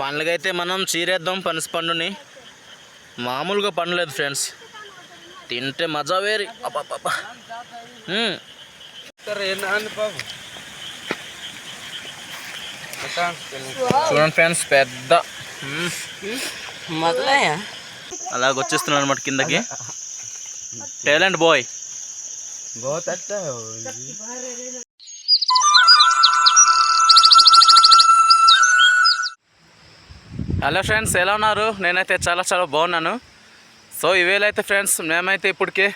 పండ్లకైతే మనం చీరేద్దాం పనస పండుని. మామూలుగా పండలేదు ఫ్రెండ్స్. తింటే మజా వేరి. చూడండి ఫ్రెండ్స్ పెద్ద. అలాగ వచ్చేస్తున్నాడు అనమాట కిందకి. Talent bye. హలో ఫ్రెండ్స్ ఎలా ఉన్నారు? నేనైతే చాలా చాలా బాగున్నాను. సో ఇవేళైతే ఫ్రెండ్స్ మేమైతే ఇప్పటికే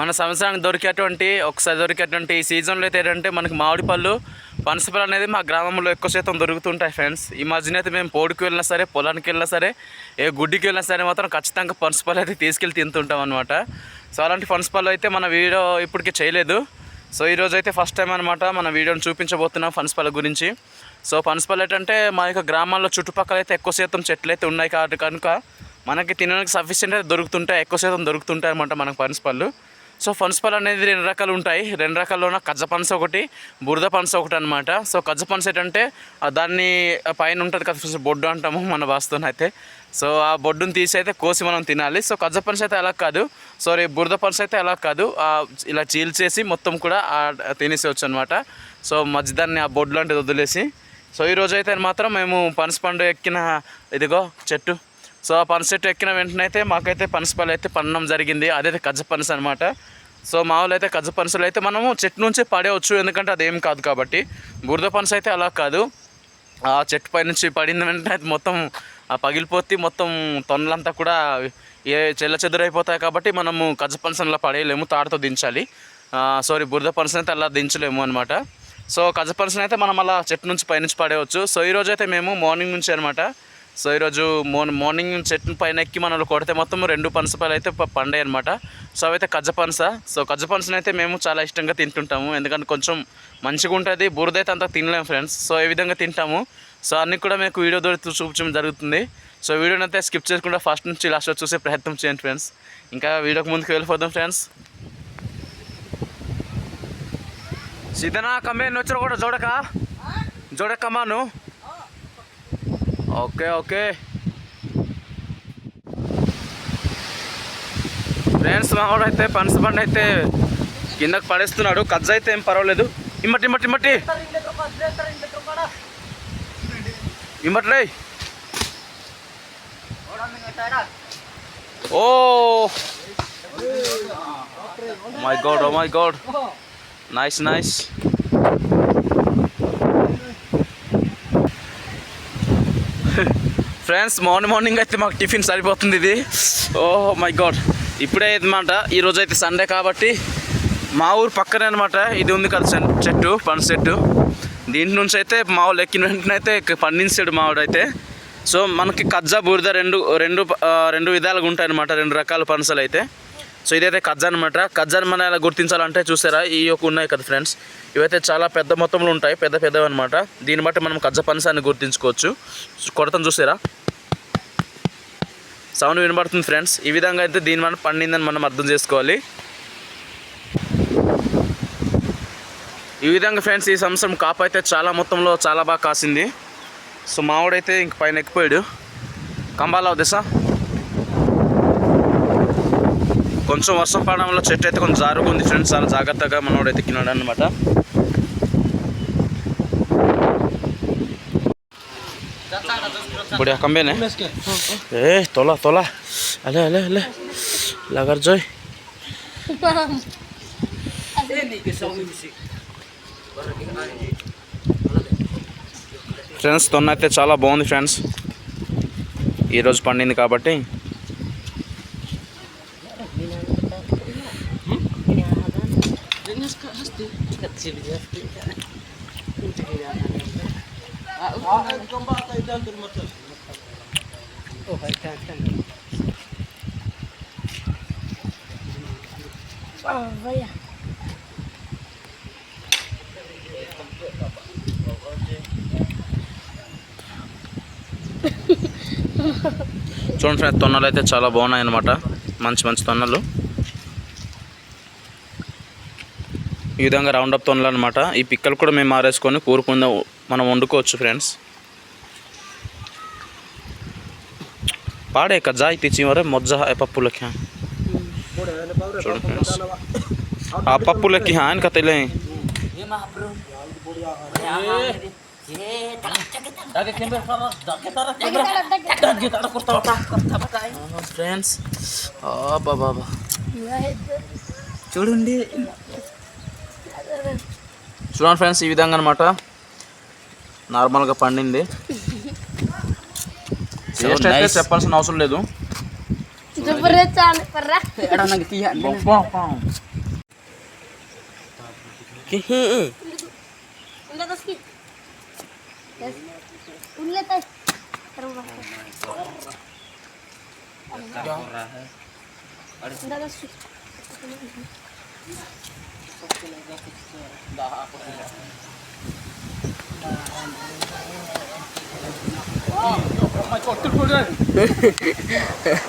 మన సంవత్సరానికి దొరికేటువంటి ఒకసారి దొరికేటువంటి ఈ సీజన్లో అయితే ఏంటంటే మనకి మామిడి పళ్ళు పనసపళ్ళు అనేది మా గ్రామంలో ఎక్కువ శాతం దొరుకుతుంటాయి ఫ్రెండ్స్. ఈ మధ్యన అయితే మేము పోడికి వెళ్ళినా సరే పొలానికి వెళ్ళినా సరే ఏ గుడ్డికి వెళ్ళినా సరే మాత్రం ఖచ్చితంగా పనసపళ్ళు అయితే తీసుకెళ్ళి తింటుంటాం అనమాట సో అలాంటి పనసపళ్ళు అయితే మన వీడియో ఇప్పటికే చేయలేదు. సో ఈరోజు అయితే ఫస్ట్ టైం అనమాట మన వీడియోని చూపించబోతున్నాం పనసపళ్ళ గురించి. సో పనసపల్లి ఏంటంటే మా యొక్క గ్రామాల్లో చుట్టుపక్కల అయితే ఎక్కువ శాతం చెట్లు అయితే ఉన్నాయి కాబట్టి కనుక మనకి తినడానికి సఫిషియెంట్ అయితే దొరుకుతుంటాయి ఎక్కువ శాతం దొరుకుతుంటాయి అనమాట మనకు పనసపళ్ళు. సో పనసపళ్ళు అనేది రెండు రకాలు ఉంటాయి. రెండు రకాల్లోన కజ్జ పనస ఒకటి బురద పనస ఒకటి అనమాట సో కజ్జ పనస ఏంటంటే దాన్ని పైన ఉంటుంది కదా బొడ్డు అంటాము మన భాషతోనే అయితే సో ఆ బొడ్డుని తీసి అయితే కోసి మనం తినాలి. సో కజ్జ పనస అయితే అలా కాదు. సారీ బురద పనస అయితే అలా కాదు. ఇలా చీల్చేసి మొత్తం కూడా తినేసేవచ్చు అనమాట సో మధ్యదాన్ని ఆ బొడ్డు లాంటిది వదిలేసి. సో ఈ రోజు అయితే మాత్రం మేము పనసపండు ఎక్కిన ఇదిగో చెట్టు. సో ఆ పనస చెట్టు ఎక్కిన వెంటనే అయితే మాకైతే పనసపల్లి అయితే పండడం జరిగింది. అదైతే కజ్జ పనస అనమాట సో మామూలు అయితే కజ్జ పనసలు అయితే మనము చెట్టు నుంచి పడేయవచ్చు. ఎందుకంటే అదేం కాదు కాబట్టి. బురద పనస అయితే అలా కాదు. ఆ చెట్టు పై నుంచి పడిన వెంటనే అయితే మొత్తం ఆ పగిలిపోతే మొత్తం తొనలంతా కూడా ఏ చెల్ల చెదురైపోతాయి కాబట్టి మనము కజ్జ పనసంలో పడేయలేము తాడుతో దించాలి. సారీ బురద పనస అయితే అలా దించలేము అనమాట సో కజ్జ పనసన అయితే మనం అలా చెట్టు నుంచి పైనుంచి పడేయవచ్చు. సో ఈరోజు అయితే మేము మార్నింగ్ నుంచి అనమాట సో ఈరోజు మో మార్నింగ్ చెట్టు పైన ఎక్కి మనం కొడితే మొత్తం రెండు పనసపాయలు అయితే పండాయి అనమాట సో అవైతే కజ్జ పనస. సో కజ్జ పనసను అయితే మేము చాలా ఇష్టంగా తింటుంటాము. ఎందుకంటే కొంచెం మంచిగా ఉంటుంది బురద అయితే అంతా తినలేము ఫ్రెండ్స్ సో ఏ విధంగా తింటాము? సో అన్నీ కూడా మీకు వీడియో ద్వారా చూపించడం జరుగుతుంది. సో వీడియోని అయితే స్కిప్ చేయకుండా ఫస్ట్ నుంచి లాస్ట్లో చూసే ప్రయత్నం చేయండి ఫ్రెండ్స్ ఇంకా వీడియోకి ముందుకు వెళ్ళిపోదాం ఫ్రెండ్స్ సిద్ధనా కంపెనీ వచ్చిన కూడా చూడక చూడకమ్మాను ఓకే ఓకే. ఫ్రెండ్స్ మావాడు అయితే పనస బండి అయితే కిందకు పడేస్తున్నాడు. కజ్జ అయితే ఏం పర్వాలేదు. ఇమ్మటి ఇమ్మటి ఇమ్మటి. ఇమ్మట్లే ఓ. My god oh my god nice nice friends morning morning అయితే మాకు టిఫిన్ సరిపోతుంది ఇది. ఓ మై గాడ్ ఇప్పుడే అనమాట ఈరోజు అయితే సండే కాబట్టి మా ఊరు పక్కనే అనమాట ఇది ఉంది కదా చెట్టు పండు చెట్టు. దీంట్ నుంచి అయితే మా ఎక్కిన వెంటనే అయితే పండించాడు మావాడు అయితే సో మనకి కజ్జా బూరిద రెండు రెండు రెండు విధాలుగా ఉంటాయి అనమాట రెండు రకాల పనసలు అయితే సో ఇదైతే కజ్జా అనమాట కజ్జాని మనం ఎలా గుర్తించాలంటే చూసారా ఈ యొక్క ఉన్నాయి కదా ఫ్రెండ్స్. ఇవైతే చాలా పెద్ద మొత్తంలో ఉంటాయి పెద్ద పెద్దవి అనమాట దీన్ని బట్టి మనం కజ్జ పనసాన్ని అని గుర్తించుకోవచ్చు. కొడతాను చూసారా? సౌండ్ వినబడుతుంది ఫ్రెండ్స్. ఈ విధంగా అయితే దీని మనం పండిందని మనం అర్థం చేసుకోవాలి. ఈ విధంగా ఫ్రెండ్స్ ఈ సంవత్సరం కాపు అయితే చాలా మొత్తంలో చాలా బాగా కాసింది. సో మావాడైతే ఇంక పైన ఎక్కిపోయాడు. కంబాల దిశ. కొంచెం వర్షం పడడం వల్ల చెట్టు అయితే కొంచెం జారుగుంది ఫ్రెండ్స్. చాలా జాగ్రత్తగా మనోడైతే తిన్నాడు అనమాట బుడియా కంబేనే? ఏ తొలా తొలా. అలే అలే అలే. లగర్ జోయ్ ఫ్రెండ్స్ తొన్న అయితే చాలా బాగుంది ఫ్రెండ్స్ ఈరోజు పండింది కాబట్టి. చూడండి ఫ్రెండ్స్ తొన్నలు అయితే చాలా బాగున్నాయి అనమాట మంచి మంచి తొన్నలు ఈ విధంగా రౌండప్ తొనలు అనమాట ఈ పిక్కలు కూడా మేము మారేసుకొని కూర మనం వండుకోవచ్చు ఫ్రెండ్స్. పాడే కజాయి ఇచ్చి మరే మొజ్జా పప్పులకి. చూడండి ఫ్రెండ్స్. ఆ పప్పులకి హాన్ కథలే. ఫ్రెండ్స్ బాబా చూడండి. చూడండి ఫ్రెండ్స్ ఈ విధంగా అనమాట నార్మల్గా పండింది. టేస్ట్ అయితే చెప్పాల్సిన అవసరం లేదు. Jumpa Oh, my God, the bullet!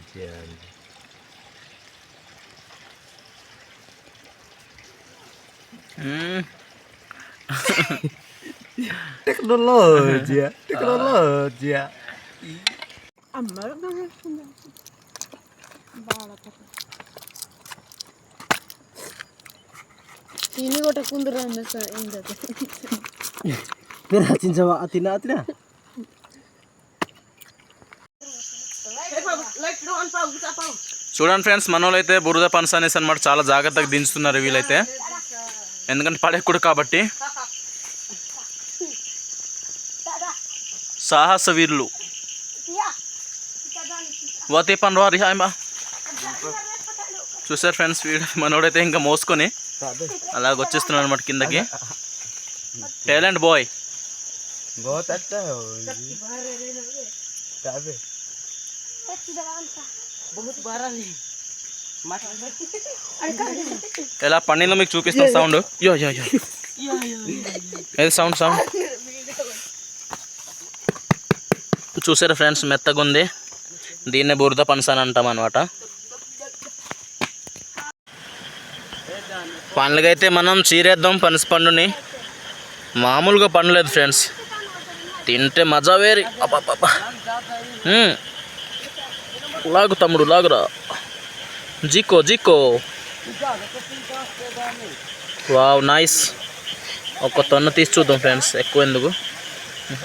होती है Teknologi teknologi ya. Ini kota kunduran masa indah. Berhasil jawab atina atina. చూడండి ఫ్రెండ్స్ మన అయితే బురద పనస అనేసి అనమాట చాలా జాగ్రత్తగా దించుతున్నారు వీళ్ళైతే ఎందుకంటే పడేకుడు కాబట్టి సాహస వీరులు వతే పని వారి హాయమా చూసారు ఫ్రెండ్స్ వీడు మనోడైతే ఇంకా మోసుకొని అలాగ వచ్చేస్తున్నాడు అనమాట కిందకి టాలెంట్ బాయ్ बहुत अच्छा है वो जी। क्या बे? बहुत बड़ा नहीं ఎలా పండిందో మీకు చూపిస్తాం సౌండ్ యో యో యో ఏది సౌండ్ సౌండ్ చూసారా ఫ్రెండ్స్ మెత్తగా ఉంది దీన్నే బురద పనస అని అంటాం అనమాట పండ్లకి అయితే మనం చీరేద్దాం పనస పండుని మామూలుగా పండలేదు ఫ్రెండ్స్ తింటే మజా వేరి అబ్బబ్బబ్బా. లాగు తమ్ముడు లాగురా. జీకో జికో. Wow nice. ఒక తొన్న తీసి చూద్దాం ఫ్రెండ్స్ ఎక్కువ ఎందుకు?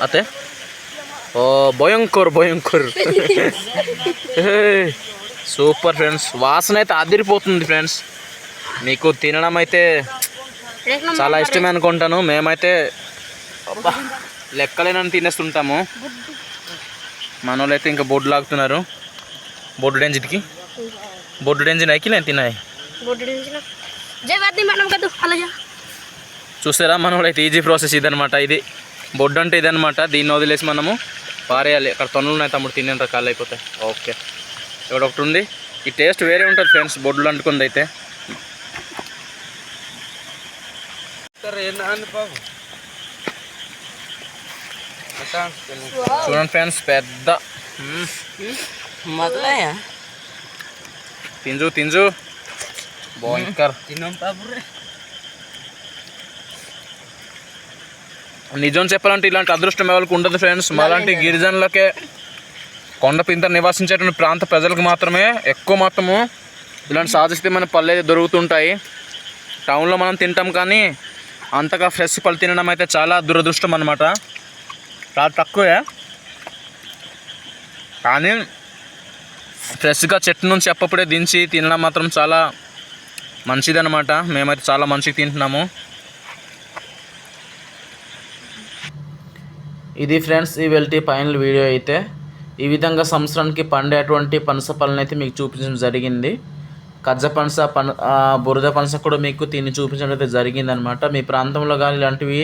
అతే? ఓ భయంకర్ భయంకర్. Super friends. వాసన అయితే అదిరిపోతుంది ఫ్రెండ్స్. మీకు తినడం అయితే చాలా ఇష్టమే అనుకుంటాను మేమైతే లెక్కలేనని తినేస్తుంటాము. మన వాళ్ళు అయితే ఇంకా బొడ్డు లాగుతున్నారు. బొడ్డు డెంజిట్కి బొడ్డు డెంజిన్ ఎక్కిలే తిన్నాయి చూసారా మనం అయితే ఈజీ ప్రాసెస్ ఇదనమాట ఇది. బొడ్డు అంటే ఇదనమాట దీన్ని వదిలేసి మనము పారేయాలి. అక్కడ తొనలు ఉన్నాయి తమ్ముడు తినే రకాలు అయిపోతాయి. ఓకే. ఇక్కడ ఒకటి ఉంది. ఈ టేస్ట్ వేరే ఉంటుంది ఫ్రెండ్స్ బొడ్డులు అంటుకుంది అయితే చూడండి ఫ్రెండ్స్ పెద్ద. తింజు తింజు. భయంకర్. నిజం చెప్పాలంటే ఇలాంటి అదృష్టం ఎవరికి ఉండదు ఫ్రెండ్స్. మాలాంటి గిరిజనులకే కొండ పింత నివాసించేటువంటి ప్రాంత ప్రజలకు మాత్రమే ఎక్కువ మొత్తము ఇలాంటి సాధిస్తమైన పళ్ళు దొరుకుతుంటాయి. టౌన్లో మనం తింటాం కానీ అంతగా ఫ్రెష్ పళ్ళు తినడం అయితే చాలా దురదృష్టం అనమాట చాలా తక్కువే. కానీ ఫ్రెష్గా చెట్టు నుంచి ఎప్పప్పుడే దించి తినడం మాత్రం చాలా మంచిదన్నమాట. మేమైతే చాలా మంచిగా తింటున్నాము. ఇది ఫ్రెండ్స్ ఈ వెళ్తే ఫైనల్ వీడియో అయితే. ఈ విధంగా సంవత్సరానికి పండేటువంటి పనస పళ్ళని అయితే మీకు చూపించడం జరిగింది. కజ్జ పనస పన బురద పనస కూడా మీకు తిని చూపించడం అయితే జరిగిందనమాట మీ ప్రాంతంలో కానీ ఇలాంటివి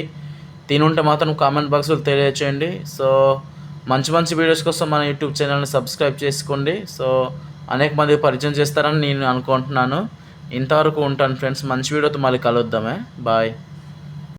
తినుంటే మాత్రం కామెంట్ బాక్స్లో తెలియచేయండి. సో మంచి మంచి వీడియోస్ కోసం మన యూట్యూబ్ ఛానల్ని సబ్స్క్రైబ్ చేసుకోండి. సో అనేక మంది పరిచయం చేస్తారని నేను అనుకుంటున్నాను. ఇంతవరకు ఉంటాను ఫ్రెండ్స్ మంచి వీడియోతో మళ్ళీ కలుద్దామే. బాయ్